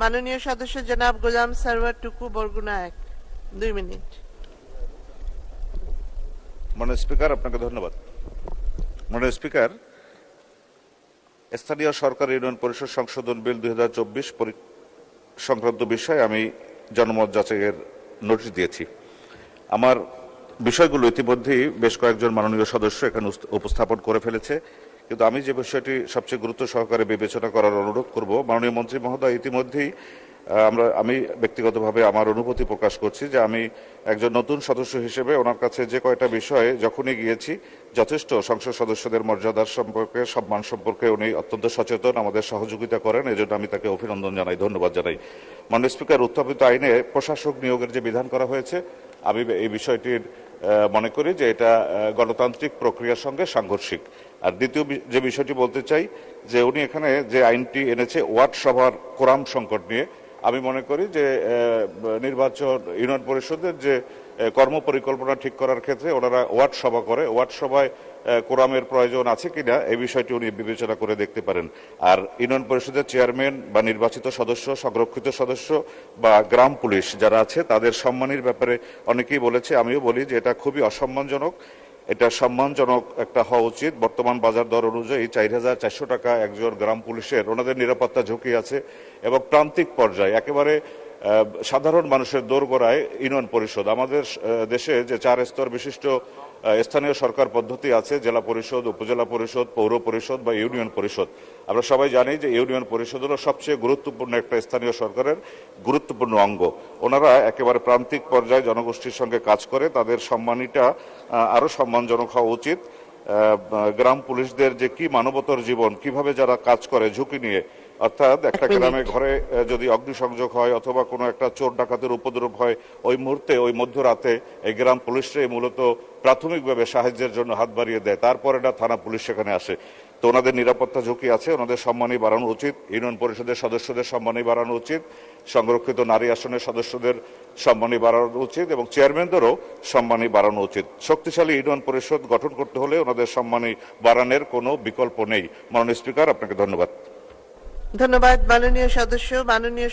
মাননীয় সদস্য জনাব গোলাম সারওয়ার টুকু বরগুনা এক দুই মিনিট। মাননীয় স্পিকার, আপনাকে ধন্যবাদ। মাননীয় স্পিকার, স্থানীয় সরকার ইউনিয়ন পরিষদ সংশোধন বিল দুই সংক্রান্ত বিষয়ে আমি জনমত যাচাইয়ের নোটিশ দিয়েছি। আমার বিষয়গুলো ইতিমধ্যেই বেশ কয়েকজন মাননীয় সদস্য এখানে উপস্থাপন করে ফেলেছে। কিন্তু আমি যে বিষয়টি সবচেয়ে গুরুত্ব সহকারে বিবেচনা করার অনুরোধ করব, মাননীয় মন্ত্রী মহোদয়, ইতিমধ্যেই আমরা, আমি ব্যক্তিগতভাবে আমার অনুভূতি প্রকাশ করছি যে আমি একজন নতুন সদস্য হিসেবে ওনার কাছে যে কয়টা বিষয়ে যখনই গিয়েছি, যথেষ্ট সংসদ সদস্যদের মর্যাদার সম্পর্কে, সম্মান সম্পর্কে উনি অত্যন্ত সচেতন, আমাদের সহযোগিতা করেন, এজন্য আমি তাকে অভিনন্দন জানাই, ধন্যবাদ জানাই। মাননীয় স্পিকার, উত্থাপিত আইনে প্রশাসক নিয়োগের যে বিধান করা হয়েছে আমি এই বিষয়টির মনে করি যে এটা গণতান্ত্রিক প্রক্রিয়ার সঙ্গে সাংঘর্ষিক। আর দ্বিতীয় যে বিষয়টি বলতে চাই, যে উনি এখানে যে আইনটি এনেছে, ওয়ার্ড সভার কোরাম সংকট নিয়ে, আমি মনে করি যে নির্বাচন, ইউনিয়ন পরিষদের যে আহ, কর্ম পরিকল্পনা ঠিক করার ক্ষেত্রে ওনারা ওয়ার্ড সভা করে ওয়ার্ড সভায় কোরামের প্রয়োজন আছে কিনা এই বিষয়টি উনি বিবেচনা করে দেখতে পারেন। আর ইউনিয়ন পরিষদের চেয়ারম্যান বা নির্বাচিত সদস্য সংরক্ষিত সদস্য বা গ্রাম পুলিশ যারা আছে তাদের সম্মানের ব্যাপারে অনেকেই বলেছে আমিও বলি যে এটা খুবই অসম্মানজনক। এটা সম্মানজনক একটা হওয়া উচিত। বর্তমান বাজার দর অনুযায়ী চার হাজার চারশো টাকা একজন গ্রাম পুলিশের ওনাদের নিরাপত্তা ঝুঁকি আছে এবং প্রান্তিক পর্যায়ে একেবারে সাধারণ মানুষের দোরগোড়ায় ইউনিয়ন পরিষদ। আমাদের দেশে যে চার স্তর বিশিষ্ট স্থানীয় সরকার পদ্ধতি আছে, জেলা পরিষদ, উপজেলা পরিষদ, পৌর পরিষদ বা ইউনিয়ন পরিষদ। আমরা সবাই জানি যে ইউনিয়ন পরিষদ হলো সবচেয়ে গুরুত্বপূর্ণ একটা স্থানীয় সরকারের গুরুত্বপূর্ণ অঙ্গ। ওনারা একেবারে প্রান্তিক পর্যায়ে জনগোষ্ঠীর সঙ্গে কাজ করে, তাদের সম্মানীটা আরও সম্মানজনক হওয়া উচিত। গ্রাম পুলিশদের যে কি মানবতর জীবন, কীভাবে যারা কাজ করে, ঝুঁকি নিয়ে অর্থাৎ একটা গ্রামে ঘরে যদি অগ্নিসংযোগ হয় অথবা কোনো একটা চোর ডাকাতের উপদ্রব হয় ওই মুহূর্তে ওই মধ্যরাতে এই গ্রাম পুলিশরাই মূলত প্রাথমিকভাবে সাহায্যের জন্য হাত বাড়িয়ে দেয়। তারপরে না থানা পুলিশ সেখানে আসে। তো ওনাদের নিরাপত্তা ঝুঁকি আছে ওনাদের সম্মানই বাড়ানো উচিত। ইউনিয়ন পরিষদের সদস্যদের সম্মানই বাড়ানো উচিত। সংরক্ষিত নারী আসনের সদস্যদের সম্মানই বাড়ানো উচিত এবং চেয়ারম্যানদেরও সম্মানই বাড়ানো উচিত। শক্তিশালী ইউনিয়ন পরিষদ গঠন করতে হলে ওনাদের সম্মানই বাড়ানোর কোনো বিকল্প নেই। মাননীয় স্পিকার আপনাকে ধন্যবাদ। ধন্যবাদ মাননীয় সদস্য মাননীয়